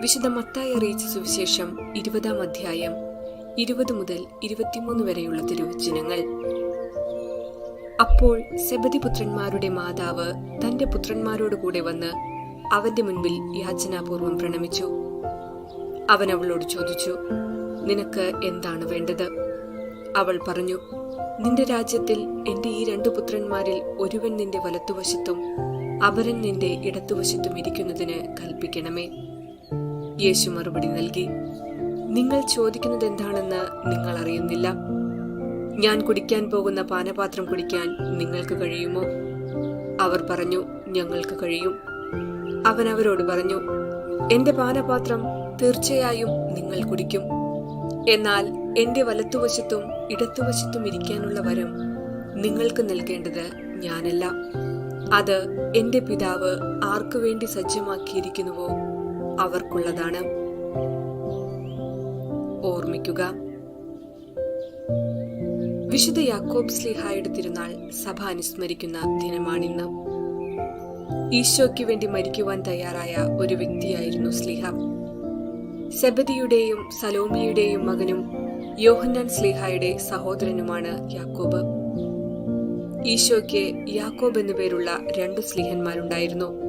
വിശുദ്ധ മത്തായി അറിയിച്ച സുവിശേഷം ഇരുപതാം അധ്യായം ഇരുപത് മുതൽ ഇരുപത്തിമൂന്ന് വരെയുള്ള തിരുവചനങ്ങൾ. അപ്പോൾ സെബതി പുത്രന്മാരുടെ മാതാവ് തന്റെ പുത്രന്മാരോട് കൂടെ വന്ന് അവന്റെ മുൻപിൽ യാചനാപൂർവം പ്രണമിച്ചു. അവൻ അവളോട് ചോദിച്ചു നിനക്ക് എന്താണ് വേണ്ടത്? അവൾ പറഞ്ഞു നിന്റെ രാജ്യത്തിൽ എന്റെ ഈ രണ്ടു പുത്രന്മാരിൽ ഒരുവൻ നിന്റെ വലത്തുവശത്തും അപരൻ നിന്റെ ഇടത്തുവശത്തും ഇരിക്കുന്നതിന് കൽപ്പിക്കണമേ. യേശു മറുപടി നൽകി. നിങ്ങൾ ചോദിക്കുന്നത് എന്താണെന്ന് നിങ്ങൾ അറിയുന്നില്ല. ഞാൻ കുടിക്കാൻ പോകുന്ന പാനപാത്രം കുടിക്കാൻ നിങ്ങൾക്ക് കഴിയുമോ? അവർ പറഞ്ഞു ഞങ്ങൾക്ക് കഴിയും. അവൻ അവരോട് പറഞ്ഞു എന്റെ പാനപാത്രം തീർച്ചയായും നിങ്ങൾ കുടിക്കും. എന്നാൽ എന്റെ വലത്തുവശത്തും ഇടത്തുവശത്തും ഇരിക്കാനുള്ള വരം നിങ്ങൾക്ക് നൽകേണ്ടത് ഞാനല്ല. അത് എന്റെ പിതാവ് ആർക്കു വേണ്ടി സജ്ജമാക്കിയിരിക്കുന്നുവോ അവർക്കുള്ളതാണ്. ഓർമ്മിക്കുക. വിശുദ്ധ യാക്കോബ് സ്ലിഹായുടെ തിരുനാൾ സഭ അനുസ്മരിക്കുന്ന ദിനമാണിന്ന്. ഈശോയ്ക്ക് വേണ്ടി മരിക്കുവാൻ തയ്യാറായ ഒരു വ്യക്തിയായിരുന്നു സ്ലിഹ. സെബദിയുടെയും സലോമിയുടെയും മകനും യോഹന്നാൻ സ്ലിഹായുടെ സഹോദരനുമാണ് യാക്കോബ്. ഈശോയ്ക്ക് യാക്കോബ് എന്നു പേരുള്ള രണ്ടു സ്ലിഹന്മാരുണ്ടായിരുന്നു.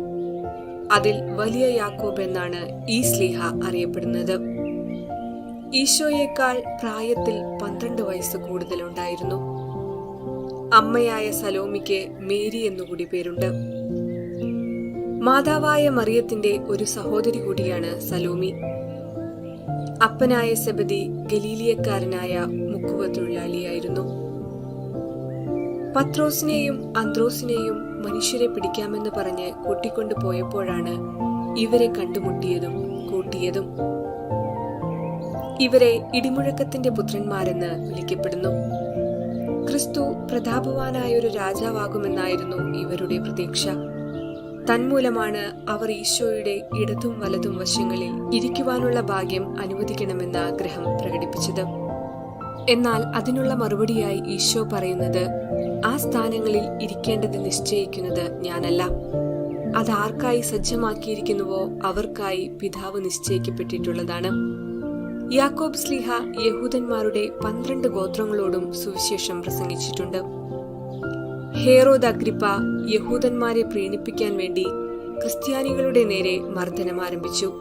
അതിൽ വലിയ യാക്കോബ് എന്നാണ് ഈ സ്ലീഹ അറിയപ്പെടുന്നത്. ഈശോയേക്കാൾ പ്രായത്തിൽ പന്ത്രണ്ട് വയസ്സ് കൂടുതലുണ്ടായിരുന്നു. അമ്മയായ സലോമിക്ക് മേരി എന്നുകൂടി പേരുണ്ട്. മാതാവായ മറിയത്തിന്റെ ഒരു സഹോദരി കൂടിയാണ് സലോമി. അപ്പനായ സെബദി ഗലീലിയക്കാരനായ മുക്കുവ തൊഴിലാളിയായിരുന്നു. പത്രോസിനെയും അന്ത്രോസിനെയും മനുഷ്യരെ പിടിക്കാമെന്ന് പറഞ്ഞ് കൂട്ടിക്കൊണ്ടു പോയപ്പോഴാണ് ഇവരെ കണ്ടുമുട്ടിയതും കൂട്ടിയതും. ഇവരെ ഇടിമുഴക്കത്തിന്റെ പുത്രന്മാരെന്ന് വിളിക്കപ്പെടുന്നു. ക്രിസ്തു പ്രതാപവാനായ ഒരു രാജാവാകുമെന്നായിരുന്നു ഇവരുടെ പ്രതീക്ഷ. തന്മൂലമാണ് അവർ ഈശോയുടെ ഇടതും വലതും വശങ്ങളിൽ ഇരിക്കുവാനുള്ള ഭാഗ്യം അനുവദിക്കണമെന്ന ആഗ്രഹം പ്രകടിപ്പിച്ചത്. എന്നാൽ അതിനുള്ള മറുപടിയായി ഈശോ പറയുന്നത് ആ സ്ഥാനങ്ങളിൽ ഇരിക്കേണ്ടത് നിശ്ചയിക്കുന്നത് ഞാനല്ല. അത് ആർക്കായി സജ്ജമാക്കിയിരിക്കുന്നുവോ അവർക്കായി പിതാവ് നിശ്ചയിക്കപ്പെട്ടിട്ടുള്ളതാണ്. യാക്കോബ് സ്ലിഹ യഹൂദന്മാരുടെ പന്ത്രണ്ട് ഗോത്രങ്ങളോടും സുവിശേഷം പ്രസംഗിച്ചിട്ടുണ്ട്. ഹേറോദ് അഗ്രിപ്പ യഹൂദന്മാരെ പ്രീണിപ്പിക്കാൻ വേണ്ടി ക്രിസ്ത്യാനികളുടെ നേരെ മർദ്ദനം ആരംഭിച്ചു.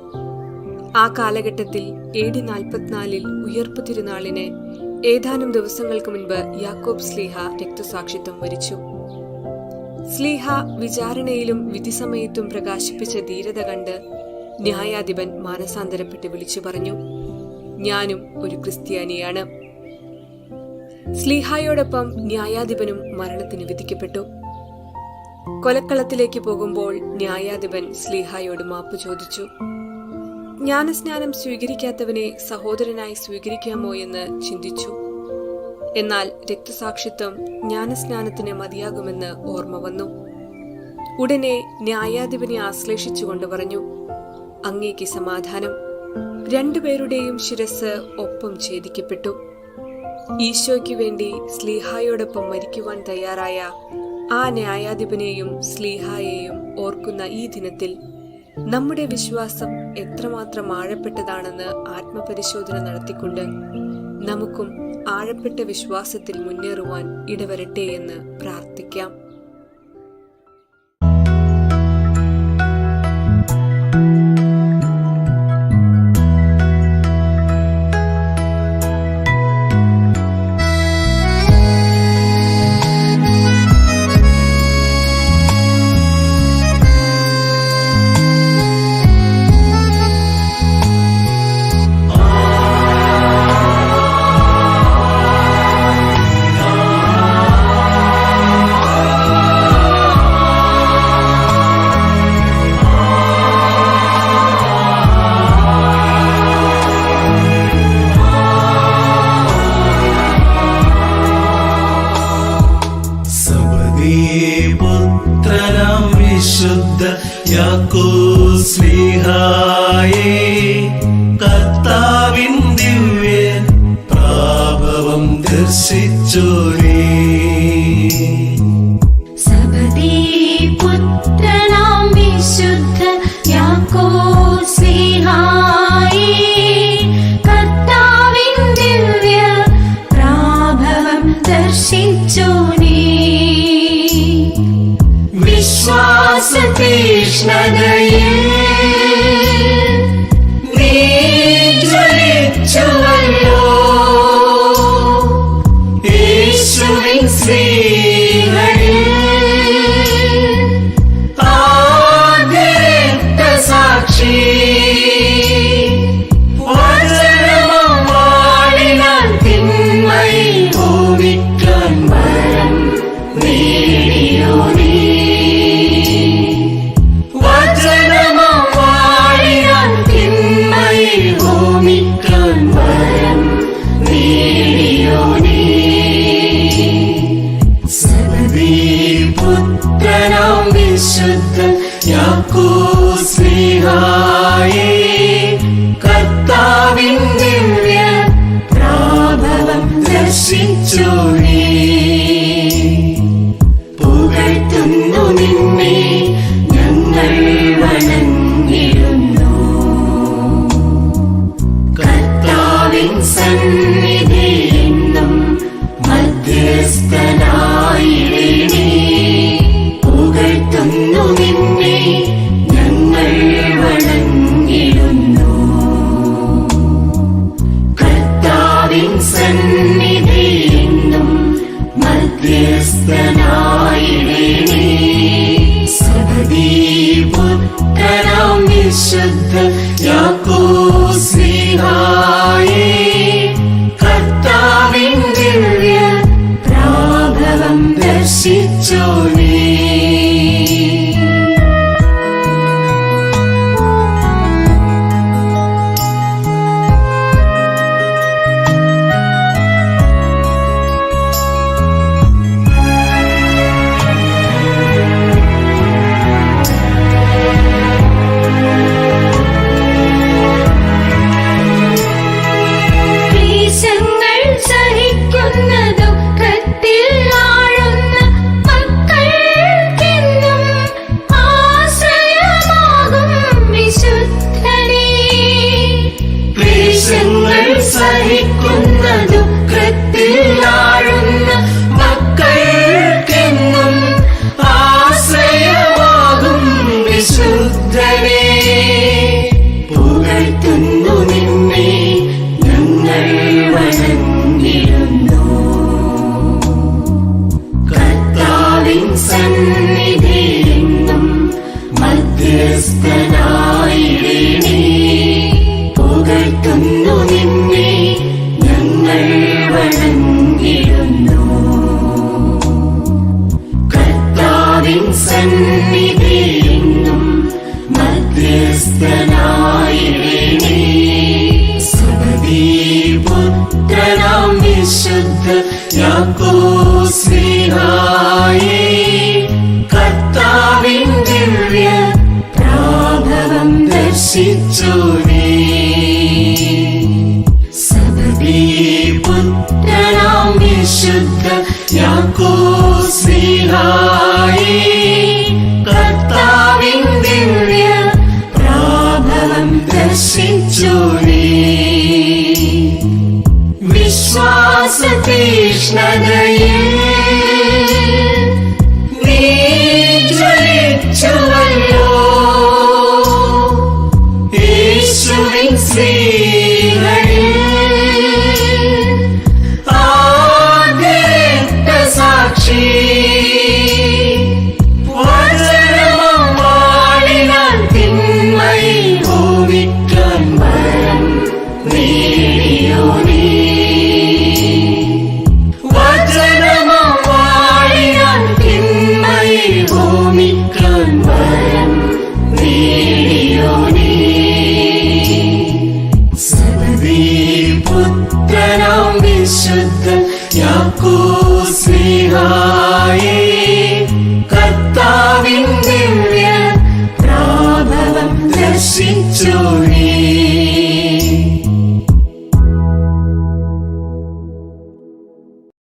ആ കാലഘട്ടത്തിൽ എ ഡി നാൽപ്പത്തിനാലിൽ ഉയർപ്പ് തിരുനാളിന് ഏതാനും ദിവസങ്ങൾക്ക് മുൻപ് യാക്കോബ് സ്ലീഹ രക്തസാക്ഷിത്വം വരിച്ചു. സ്ലീഹ വിചാരണയിലും വിധിസമയത്തും പ്രകാശിപ്പിച്ച ധീരത കണ്ട് ന്യായാധിപൻ മാനസാന്തരപ്പെട്ട് വിളിച്ചു പറഞ്ഞു ഞാനും ഒരു ക്രിസ്ത്യാനിയാണ്. സ്ലീഹായോടൊപ്പം ന്യായാധിപനും മരണത്തിന് വിധിക്കപ്പെട്ടു. കൊലക്കളത്തിലേക്ക് പോകുമ്പോൾ ന്യായാധിപൻ സ്ലീഹായോട് മാപ്പ് ചോദിച്ചു ജ്ഞാനസ്നാനം സ്വീകരിക്കാത്തവനെ സഹോദരനായി സ്വീകരിക്കാമോ എന്ന് ചിന്തിച്ചു. എന്നാൽ രക്തസാക്ഷിത്വം ജ്ഞാനസ്നാനത്തിന് മതിയാകുമെന്ന് ഓർമ്മ വന്നു. ഉടനെ ന്യായാധിപനെ ആശ്ലേഷിച്ചുകൊണ്ട് പറഞ്ഞു അങ്ങേക്ക് സമാധാനം. രണ്ടുപേരുടെയും ശിരസ് ഒപ്പം ഛേദിക്കപ്പെട്ടു. ഈശോയ്ക്ക് വേണ്ടി സ്ലീഹായോടൊപ്പം മരിക്കുവാൻ തയ്യാറായ ആ ന്യായാധിപനെയും സ്ലീഹായെയും ഓർക്കുന്ന ഈ ദിനത്തിൽ നമ്മുടെ വിശ്വാസം എത്രമാത്രം ആഴപ്പെട്ടതാണെന്ന് ആത്മപരിശോധന നടത്തിക്കൊണ്ട് നമുക്കും ആഴപ്പെട്ട വിശ്വാസത്തിൽ മുന്നേറുവാൻ ഇടവരട്ടെ എന്ന് പ്രാർത്ഥിക്കാം. പുത്രനം പുത്രനാം വിശുദ്ധ യാക്കോസ്ലിഹായേ കർത്താവിൻ ദിവ്യ പ്രാഭവം ദർശിച്ചോരേ. വണങ്ങിടുന്നു. കർത്താവിൻ സന്നിധി എന്നും മധ്യസ്ഥനായിടേണേ സബദീപുത്തരം വിശുദ്ധ യാക്കോ സ്നേഹായേ കർത്താവിൻ ദിവ്യ പ്രാഭവം ദർശിച്ചോനേ. വിശുദ്ധ യാക്കോസ്ലിഹായി കർത്താവിൻ ദിവ്യ പ്രാഭവം ദർശിച്ചു നീ. സബദീ പുത്രനാം Krishna Jai പുത്രനാം വിശുദ്ധ യാക്കോ സ്നേഹാ